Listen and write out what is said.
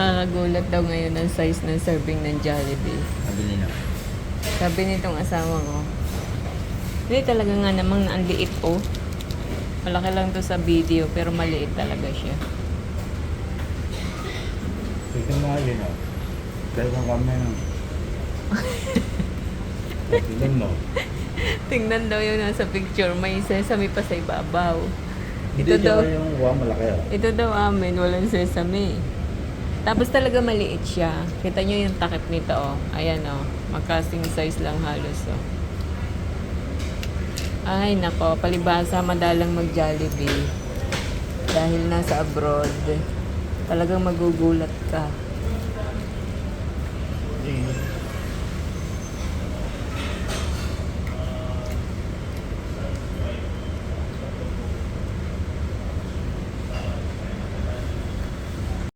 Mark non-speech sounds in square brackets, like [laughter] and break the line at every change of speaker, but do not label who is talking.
nakakagulat daw ngayon ang size ng serving ng Jollibee.
Nabili na.
Sabi nitong asawa ko, hindi talaga nga namang ang liit oh. Malaki lang to sa video pero maliit talaga siya.
Ito nga yun oh. Dalawang kami na. Tingnan mo. [laughs]
Tingnan daw yung nasa picture, may sesame pa sa ibabaw. Ito
Hindi,
daw,
yung uwa malaki oh.
ito daw amin, walang sesame. Tapos talaga maliit siya. Kita nyo yung takip nito, oh. Ayan, oh. Magkasing size lang halos, oh. Ay, nako. Palibasa, madalang mag-Jollibee. Dahil nasa abroad. Talagang magugulat ka.